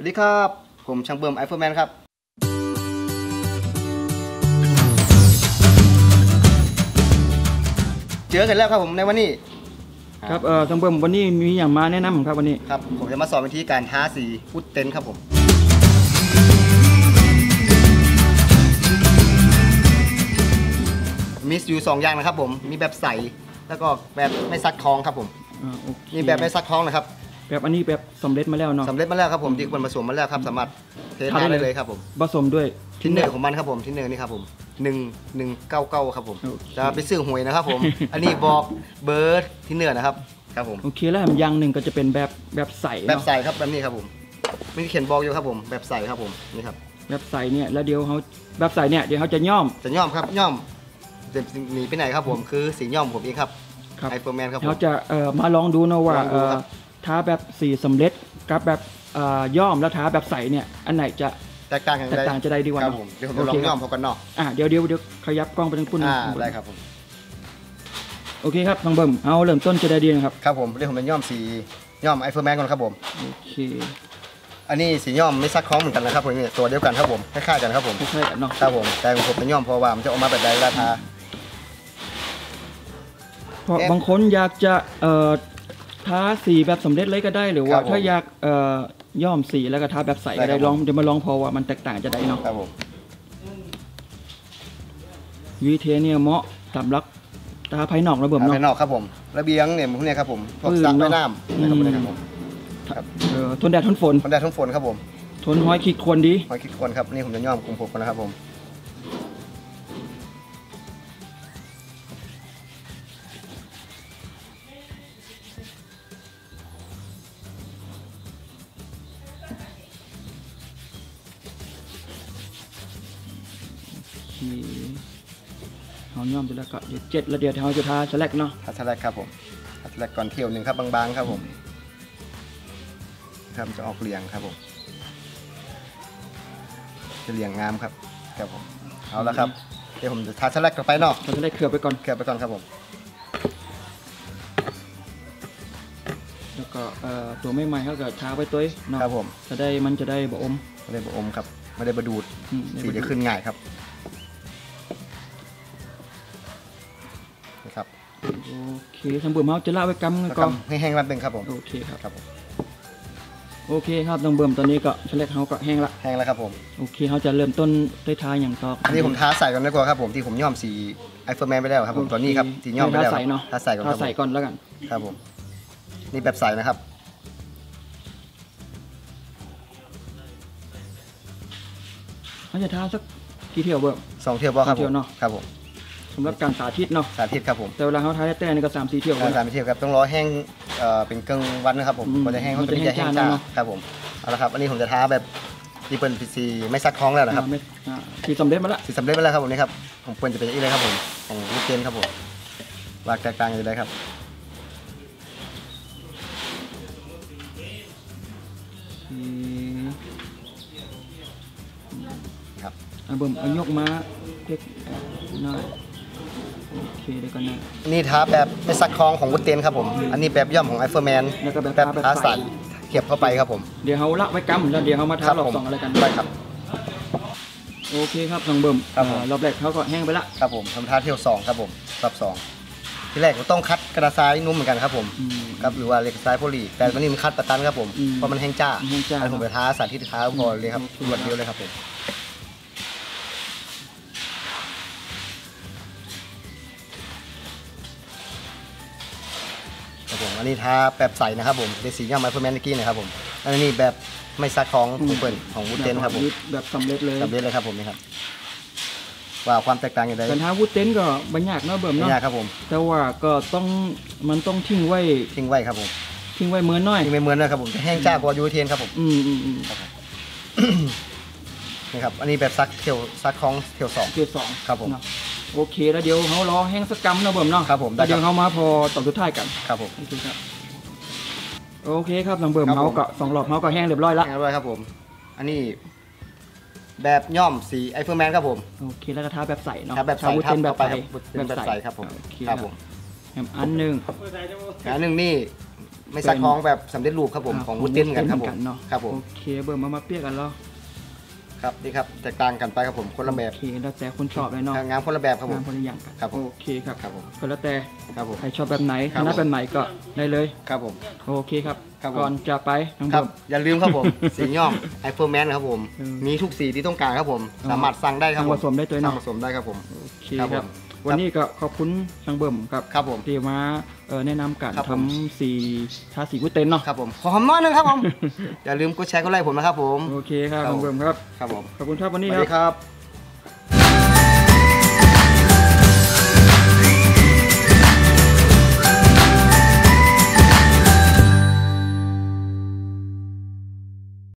วัสดีครับ ผมช่างเบิ่มไอเฟอร์แมนครับเจอกันแล้วครับผมในวันนี้ครับเอ่อทางเบิ่มวันนี้มีอย่างมาแนะนำครับวันนี้ครับผมจะมาสอนวิธีการทาสีพุดเต็นท์ครับผมมีอยู่สองอย่างนะครับผมมีแบบใสแล้วก็แบบไม่ซักท้องครับผมอ่าโอเคมีแบบไม่ซักท้องนะครับ แบบอันนี้แบบสำเร็จมาแล้วเนาะ สำเร็จมาแล้วครับผมที่คนผสมมาแล้วครับ สามารถเทสได้เลยครับผมผสมด้วยทินเนอร์ของมันครับผมทินเนอร์นี่ครับผมหนึ่งหนึ่งเก้าเก้าครับผมโอเคจะไปซื้อหวยนะครับผม อันนี้บอกเบิร์ดทินเนอร์นะครับครับผมโอเคแล้วอีกอย่างหนึ่งก็จะเป็นแบบแบบใสแบบเนาะใส่ครับแบบนี้ครับผมมีเขียนบอกอยู่ครับผม แบบใส่ครับผมนี่ครับแบบใสเนี่ยแล้วเดี๋ยวเขาแบบใสเนี่ยเดี๋ยวเขาจะย่อมจะย่อมครับย่อมจะหนีไปไหนครับผมคือสีย่อมผมเองครับครับไอโฟร์แมนครับผมเขาจะเอ่อมาลองดูเนาะว่าลองดูเอ่อครับ ท้าแบบสีสำเร็จกับแบบเอ่อย่อมแล้วท้าแบบใสเนี่ยอันไหนจะ แตกต่างกันแตกต่างจะได้ดีกว่าครับเนอะผมเดี๋ยวผมจะลอโองเค ย่อมพอกันเนาะอะเดี๋ยวเดี๋ยวเดี๋ยวขยับกล้องไปทางคุณอ่าได้ครับผมโอเคครับทางเบิ่มเอาเริ่มต้นจะได้ดีนะครับครับผมเดี๋ยวผมเป็นย่อมสีย่อมไอโฟร์แมนก่อนครับผม โอเคอันนี้สีย่อมไม่ซักคล้องเหมือนกันนะครับผมนี่ตัวเดียวกันครับผมคล้ายๆกันครับผมไม่ใช่กันเนาะครับผมแต่ของผมเป็นย่อมเพราะว่ามันจะออกมาแบบใดราคา เพราะเอ๊ะบางคนอยากจะเอ่อ ทาสีแบบสำเร็จเลยก็ได้หรือคว่ารับผมถ้าอยากเอ่อย่อมสีแล้วก็ทาแบบใสก็ได้ครัได้บลองเดี๋ยวมาลองพอว่ามันแตกต่างจะได้เนาะครับผมวีเทเนี่ยเหมาะสำหรับตาภายนอกระเบิดภายเนาะนอกครับผมระเบียงเนี่ยพวกเนี้ยครับผมพวกปืนสระเนอะว่ายน้ำนะครับอืมพวกเนี้ยครับผมครับเอ่อทนแดดทนฝนคนได้ทั้งฝนครับผมทนห้อยขีดควรดีหอยคิดคนครับนี่ผมจะย่อมกลุ่มผมนะครับผม ที่เขาย่อมไปแล้วก็เดี๋ยวเจ็ดแล้วเดี๋ยวเขาจะทาสแลกเนาะทัศแรกครับผมทัศแรกก่อนเที่ยวหนึ่งครับบางๆครับผมครับจะออกเหลียงครับผม จะเหลียงงามครับครับผมเอาละครับเดี๋ยวผมจะทัศแรกต่อไปเนาะเขาจะได้เคลือบไปก่อนเก็บไปก่อนครับผมแล้วก็เอ่อตัวไม่ใหม่เขาก็ทาไปตัวเนาะครับผมจะได้มันจะได้บ่อมไม่ได้บอมครับไม่ได้บดูดอืมสีจะขึ้นง่ายครับ โอเคทางเบื่อเมาจะเล่าไว้กำกันแล้วก่ก็อนให้แห้งแป๊บนึงครับผมโอเคครับครับผมโอเคครับทางเบื่อมตอนนี้ก็สแลกเขาก็แห้งละแห้งแล้วครับผมโอเคเขาจะเริ่มต้นด้วยทาอย่างต่ออันนี้ผมทาใส่ก่อนดีกว่าครับผมที่ผมย่อมสีไอเฟอร์แมนไปแล้วครับผมโอเคตัวนี้ครับสีย่อมไปแล้วทาใส่เนาะทาใส่ก่อนคทารับใส่ก่อนแล้วกันครับผมนี่แบบใส่นะครับเขาจะทาสักกี่เที่ยวเบื่อสองเที่ยวบอครับสองเที่ผยวมเนาะครับผม สำหรับการสาธิตเนาะสาธิตครับผมแต่เวลาเขาทาแต่ๆนี่ก็สามสี่เที่ยวการสาธิตเที่ยวครับต้องรอแห้งเอ่อเป็นกึ่งวันนะครับผมอืมพอจะแห้งเขามันจะจะจะแห้งแห้งจ้าจ้าเนอะครับผมเอาละครับอันนี้ผมจะทาแบบที่เป็นพีซีไม่ซักคล้องแล้วนะครับอ่าไม่อ่าที่สำเร็จมาละสีสำเร็จไปแล้วครับผมนี่ครับของเปิ้ลจะเป็นอย่างนี้เลยครับผมของลูกเกนครับผมวางกลางๆอยู่เลยครับอืมครับอะเบิ่มเอายกมาเล็กหน่อย โอเคเดี๋ยวก่อนนะ นี่ทาแบบไม่ซักคล้องของวุฒเตนครับผม อันนี้แบบย่อมของไอเฟอร์แมนแล้วก็แบบแบบทาแบบทาใสใสเขียบเข้าไปครับผมเดี๋ยวเขาละไว้กำแล้วเดี๋ยวเขามาทาครับรอบผมสองอะไรกันได้ครับ โอเคครับทางเบิ่มครับผม อ่ารอบแรกเขาก็แห้งไปละ ครับผมทำท่าเที่ยวสองครับผมรอบสองที่แรกเราต้องคัดกระดาษทรายนุ่มเหมือนกันครับผมอืม ครับหรือว่าเหล็กทรายโพลีแต่วันนี้มันคัดประตันครับผมอืมเพราะมันแห้งจ้าแห้งจ้า อันนผมไปท้าสาธิตท้าพอเลยครับโอเครวดเดียวเลยครับผม ครับผมอันนี้ท้าแบบใสนะครับผมเป็นสีย่อมไมโครแมนตะกี้นะครับผมอันนี้แบบไม่ซักของของเปิลของวูดเทนครับผมแบบสำเร็จเลยสำเร็จเลยครับผมนี่ครับว่าความแตกต่างอย่างไรการทาวูดเต็นท์ก็บัญญัติเนาะเบิ่มไม่เนาะยากครับผมแต่ว่าก็ต้องมันต้องทิ้งไว้ทิ้งไว้ครับผมทิ้งไว้เหมือนน้อยทิ้งไม่เหมือนนะครับผมจะแห้งจ้ากว่ายูเทนครับผมอืมอืมอืมนี่ครับอันนี้แบบซักเที่ยวซักของเที่ยวสองโอเคสองครับผมเนาะ โอเคแล้วเดี๋ยวเขารอแห้งสักกัมเนาะเบิ่มเนาะครับผมได้แล้วครับเดี๋ยวเขามาพอตอนสุดท้ายกันครับผมโอเคครับโอเคครับทางเบิ่มครับเขาผมก็สองรอบเขาก็แห้งเรียบร้อยละแห้งไว้ครับผม อันนี้ แบบย่อมสีไอเฟอร์แมนครับผมโอเคแล้วก็ทาแบบใสเนาะครับแบบใสทาวูดทับเต็นท์แบบเข้าใสไปครับเป็นแบบใสครับผมโอเคครับผมแฮมอันหนึ่ง อันหนึ่งนี่ไม่ซักท้องแบบสำเร็จรูปครับผมาของวูดเต้นเหมือนกันครับผมเหเนาะครับผมโอเคเบิ่มมามาเปรียกกันแล้ว ครับนี่ครับแตกต่างกันไปครับผมคนละแบบโอเคแล้วแต่คนชอบเลยเนาะงานคนละแบบครับผมงานคนละอย่างกันครับผมโอเคครับครับผมก็แล้วแต่ครับผมใครชอบแบบไหนครับคณะแบบไหนก็ได้เลยครับผมโอเคครับครับผมก่อนจะไปน้องครับเบิ่มอย่าลืมครับผมสีย่อมไอเฟอร์แมนครับผมอืมมีทุกสีที่ต้องการครับผมอ๋อสามารถสั่งได้ครับผมสั่งผสมได้ตัวเนอะสั่งผสมได้ครับผมโอเคครับครับผม วันนี้ก็ขอบคุณช่างเบิ่มครับครับผมที่มาเอ่อแนะนำการครับทผมำสีทาสีกุเต็นเนาะครับผมขอหอมน้อยหนึงครับผมอย่าลืมกดแชร์กดไลค์ผมนะครับผมโอเคครับครับน้องเบิ่มครับครับผมขอบคุณครับวันสนี้วัสครัดีบครับ